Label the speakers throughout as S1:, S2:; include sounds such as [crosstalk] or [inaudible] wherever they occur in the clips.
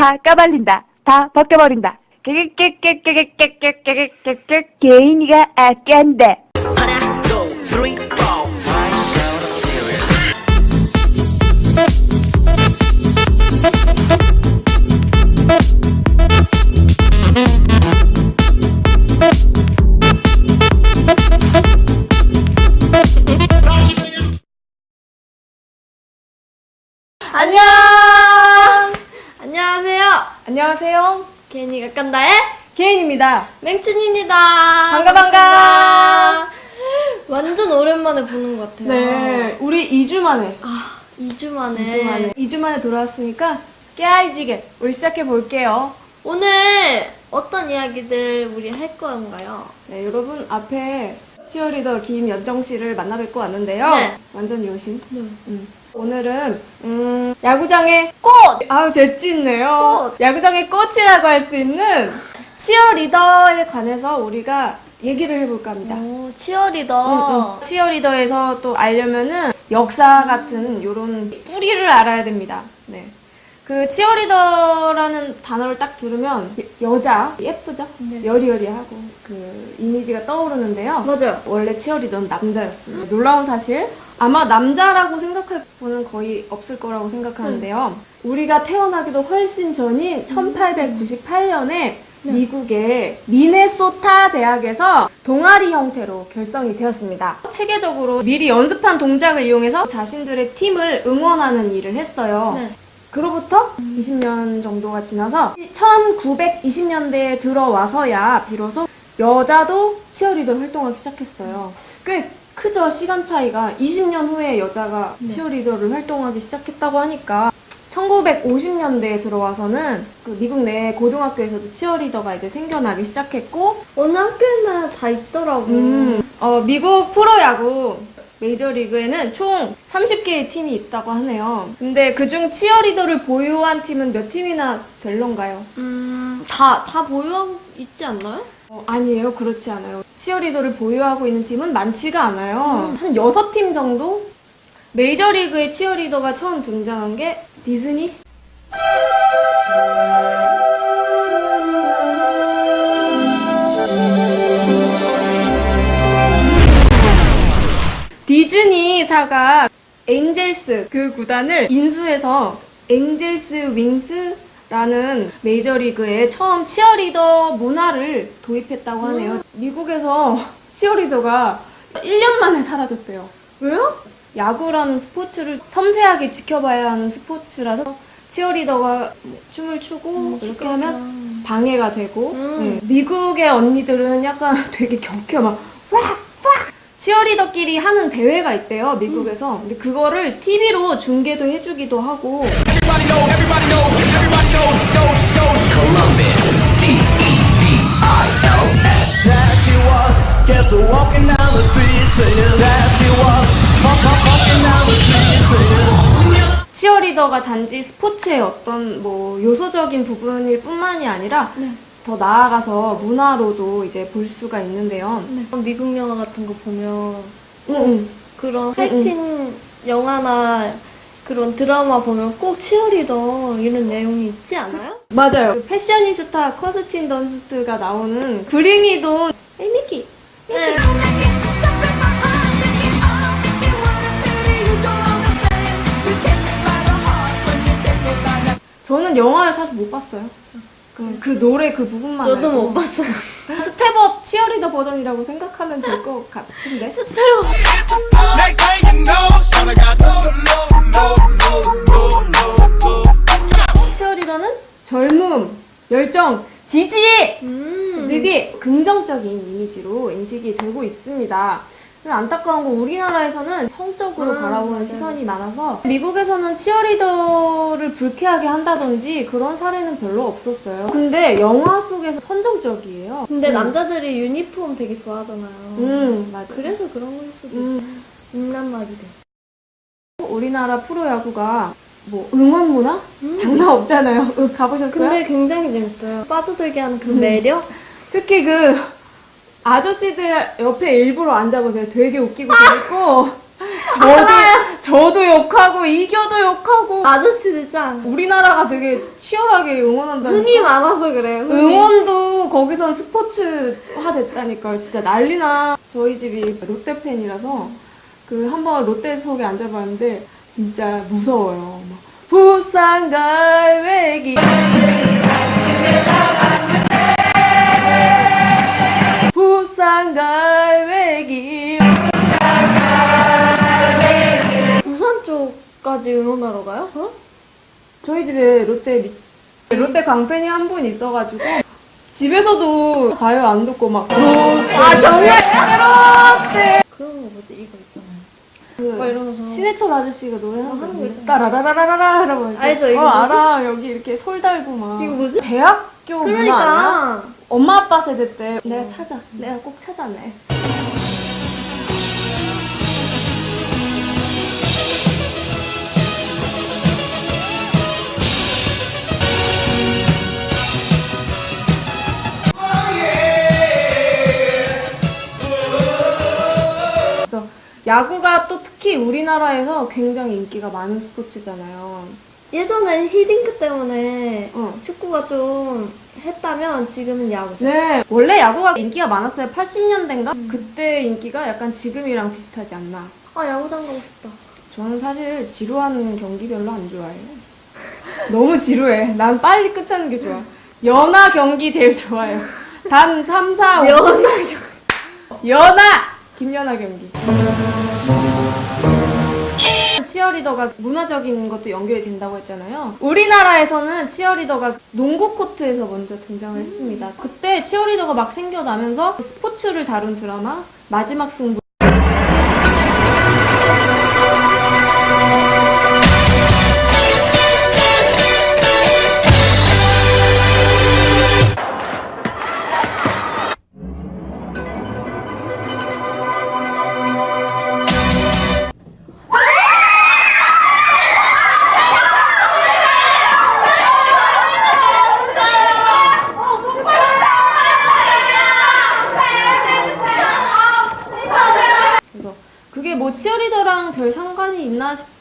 S1: 다 까발린다. 다 벗겨버린다. 개인이가
S2: 아껴한데.
S3: 안녕. 안녕하세요. 괜히 가깐다의
S4: 개인입니다.
S3: 맹춘입니다.
S4: 반가, 반가.
S3: 완전 오랜만에 보는 것 같아요.
S4: 네, 우리 2주 만에,
S3: 아, 2주 만에.
S4: 2주 만에, 2주 만에 돌아왔으니까 깨알지게 우리 시작해 볼게요.
S3: 오늘 어떤 이야기들 우리 할 건가요?
S4: 네, 여러분 앞에 치어리더 김연정 씨를 만나 뵙고 왔는데요.
S3: 네.
S4: 완전 여신.
S3: 네.
S4: 음. 오늘은 음, 야구장의
S3: 꽃!
S4: 아우 재찌있네요. 야구장의 꽃이라고 할 수 있는 치어리더에 관해서 우리가 얘기를 해볼까 합니다.
S3: 오, 치어리더.
S4: 응, 응. 치어리더에서 또 알려면은 역사 같은 요런 뿌리를 알아야 됩니다. 네. 그 치어리더라는 단어를 딱 들으면 여자 예쁘죠?
S3: 네.
S4: 여리여리하고 그 이미지가 떠오르는데요.
S3: 맞아요.
S4: 원래 치어리더는 남자였습니다. 놀라운 사실 아마 남자라고 생각할 분은 거의 없을 거라고 생각하는데요. 우리가 태어나기도 훨씬 전인 1898년에 미국의 미네소타 대학에서 동아리 형태로 결성이 되었습니다. 체계적으로 미리 연습한 동작을 이용해서 자신들의 팀을 응원하는 일을 했어요.
S3: 네.
S4: 그로부터 20년 정도가 지나서 1920년대에 들어와서야 비로소 여자도 치어리더를 활동하기 시작했어요. 꽤 크죠, 시간 차이가. 20년 후에 여자가 치어리더를 활동하기 시작했다고 하니까 1950년대에 들어와서는 그 미국 내 고등학교에서도 치어리더가 이제 생겨나기 시작했고
S3: 어느 학교에나 다 있더라고.
S4: 음, 어, 미국 프로야구 메이저리그에는 총 30개의 팀이 있다고 하네요. 근데 그중 치어리더를 보유한 팀은 몇 팀이나 될런가요?
S3: 음, 다, 다 보유하고 있지 않나요?
S4: 어, 아니에요. 그렇지 않아요. 치어리더를 보유하고 있는 팀은 많지가 않아요. 한 6팀 정도? 메이저리그의 치어리더가 처음 등장한 게 디즈니? 디즈니사가 엔젤스 그 구단을 인수해서 엔젤스 윙스 라는 메이저리그에 처음 치어리더 문화를 도입했다고 하네요. 미국에서 치어리더가 1년 만에 사라졌대요.
S3: 왜요?
S4: 야구라는 스포츠를 섬세하게 지켜봐야 하는 스포츠라서 치어리더가 뭐 춤을 추고 이렇게 하면 방해가 되고
S3: 음.
S4: 음, 미국의 언니들은 약간 [laughs] 되게 격해 막 왁! 왁! 치어리더끼리 하는 대회가 있대요 미국에서 근데 그거를 TV로 중계도 해주기도 하고 치어리더가 단지 스포츠의 어떤 뭐 요소적인 부분일 뿐만이 아니라
S3: 네.
S4: 더 나아가서 문화로도 이제 볼 수가 있는데요.
S3: 네. 미국 영화 같은 거 보면
S4: 응, 응.
S3: 그런 하이틴 영화나 그런 드라마 보면 꼭 치어리더 이런 내용이 있지 않아요?
S4: 맞아요. 그 패셔니스타 커스틴 던스트가 나오는 그링이도
S3: 에이 미키. 네.
S4: 저는 영화를 사실 못 봤어요. 그, 그 노래 그 부분만
S3: 저도
S4: 알고.
S3: 못 봤어요. [laughs]
S4: 스텝업 치어리더 버전이라고 생각하면 될 것 같은데.
S5: You
S4: 치어리더는 젊음, 열정, 지지!
S3: 음.
S4: 지지! 긍정적인 이미지로 인식이 되고 있습니다. 안타까운 건 우리나라에서는 성적으로
S3: 아,
S4: 바라보는
S3: 맞아요.
S4: 시선이 많아서 미국에서는 치어리더를 불쾌하게 한다든지 그런 사례는 별로 없었어요. 근데 영화 속에서 선정적이에요.
S3: 근데
S4: 음.
S3: 남자들이 유니폼 되게 좋아하잖아요.
S4: 음, 맞아.
S3: 그래서 그런 걸 수도 있어.
S4: 음,
S3: 음란 말이래.
S4: 우리나라 프로야구가 뭐 응원 문화?
S3: 음.
S4: 장난 없잖아요. [laughs] 응, 가보셨어요?
S3: 근데 굉장히 재밌어요. 빠져들게 하는 그
S4: 음.
S3: 매력? [laughs]
S4: 특히 그 아저씨들 옆에 일부러 앉아보세요. 되게 웃기고 재밌고 [laughs] 저도 저도 욕하고 이겨도 욕하고
S3: 아저씨들 짱.
S4: 우리나라가 되게 치열하게 응원한다니까.
S3: 흥이 많아서 그래요. 흥이.
S4: 응원도 거기선 스포츠화 됐다니까요. 진짜 난리나. 저희 집이 롯데 팬이라서 그 한번 롯데석에 앉아봤는데 진짜 무서워요. 막 부산 갈매기. 부산 갈매기.
S3: 부산 쪽까지 응원하러 가요? 그럼?
S4: 저희 집에 롯데 미... 롯데 광팬이 한 분 있어가지고 집에서도 가요 안 듣고
S3: 막아 정말?
S4: 롯데
S3: 그런 거 뭐지? 이거 막 이러면서
S4: 신해철 아저씨가 노래하는
S3: 어, 하는
S4: 거거
S3: 있잖아요.
S4: 따라라라라라 이렇게.
S3: 알죠, 이거
S4: 어,
S3: 뭐지?
S4: 알아 여기 이렇게 솔 달고 막
S3: 이거 뭐지?
S4: 대학교 문화 아니야?
S3: 그러니까
S4: 엄마 아빠 세대 때 내가 찾아 내가 꼭 찾아내 그래서 야구가 또 특히 우리나라에서 굉장히 인기가 많은 스포츠잖아요.
S3: 예전에 히딩크 때문에
S4: 어.
S3: 축구가 좀 했다면 지금은 야구죠.
S4: 네, 원래 야구가 인기가 많았어요. 80년대인가? 그때 인기가 약간 지금이랑 비슷하지 않나.
S3: 아 야구장 가고 싶다.
S4: 저는 사실 지루한 경기 별로 안 좋아해요. [laughs] 너무 지루해. 난 빨리 끝하는 게 좋아. 연하 경기 제일 좋아요. 단 3, 4, 5.
S3: 연하 경기.
S4: 연하! 김연아 경기. 치어리더가 문화적인 것도 연결이 된다고 했잖아요. 우리나라에서는 치어리더가 농구 코트에서 먼저 등장을 했습니다. 그때 치어리더가 막 생겨나면서 스포츠를 다룬 드라마 마지막 승부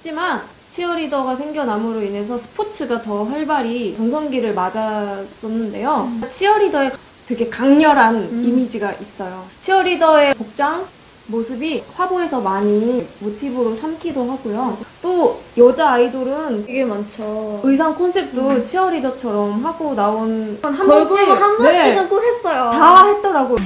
S4: 싶지만 치어리더가 생겨남으로 인해서 스포츠가 더 활발히 전성기를 맞았었는데요. 치어리더에 되게 강렬한 이미지가 있어요. 치어리더의 복장 모습이 화보에서 많이 모티브로 삼기도 하고요. 또 여자 아이돌은
S3: 되게 많죠.
S4: 의상 콘셉트도 치어리더처럼 하고 나온 한 번씩
S3: 한
S4: 네,
S3: 번씩은 꼭 했어요.
S4: 다 했더라고요.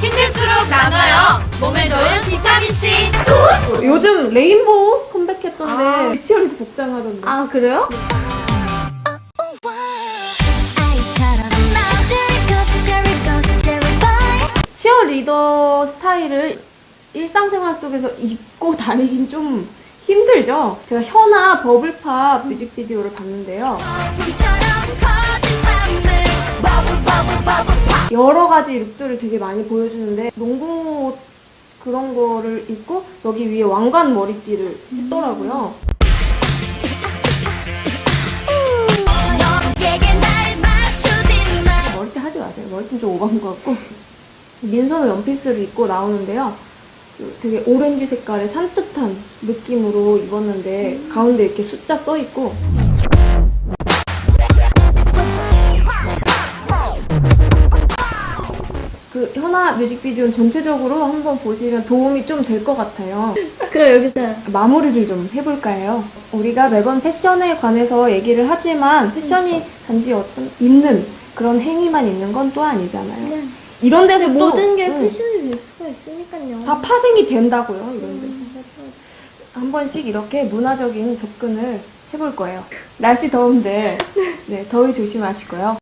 S3: 힘들수록 나눠요. 몸에 좋은 비타민 C.
S4: 요즘 레인보우 컴백했던데 치어리더 복장하던데
S3: 아 그래요?
S4: 치어리더 스타일을 일상생활 속에서 입고 다니긴 좀 힘들죠 제가 현아 버블팝 뮤직비디오를 봤는데요 여러 가지 룩들을 되게 많이 보여주는데 농구 옷 그런 거를 입고 여기 위에 왕관 머리띠를 했더라고요 머리띠 하지 마세요. 머리띠는 좀 오버한 것 같고. 민소매 원피스를 입고 나오는데요. 그 되게 오렌지 색깔의 산뜻한 느낌으로 입었는데 가운데 이렇게 숫자 써 있고 그그 현아 뮤직비디오는 전체적으로 한번 보시면 도움이 좀 될 것 같아요.
S3: 그럼 여기서
S4: 마무리를 좀 해볼까요? 우리가 매번 패션에 관해서 얘기를 하지만 패션이 단지 어떤 입는 그런 행위만 있는 건 또 아니잖아요.
S3: 네.
S4: 이런 데서 또,
S3: 모든 게
S4: 음,
S3: 패션이 될 수가 있으니까요.
S4: 다 파생이 된다고요. 이런 데서 한 번씩 이렇게 문화적인 접근을 해볼 거예요. 날씨 더운데 [laughs] 네 더위 조심하시고요.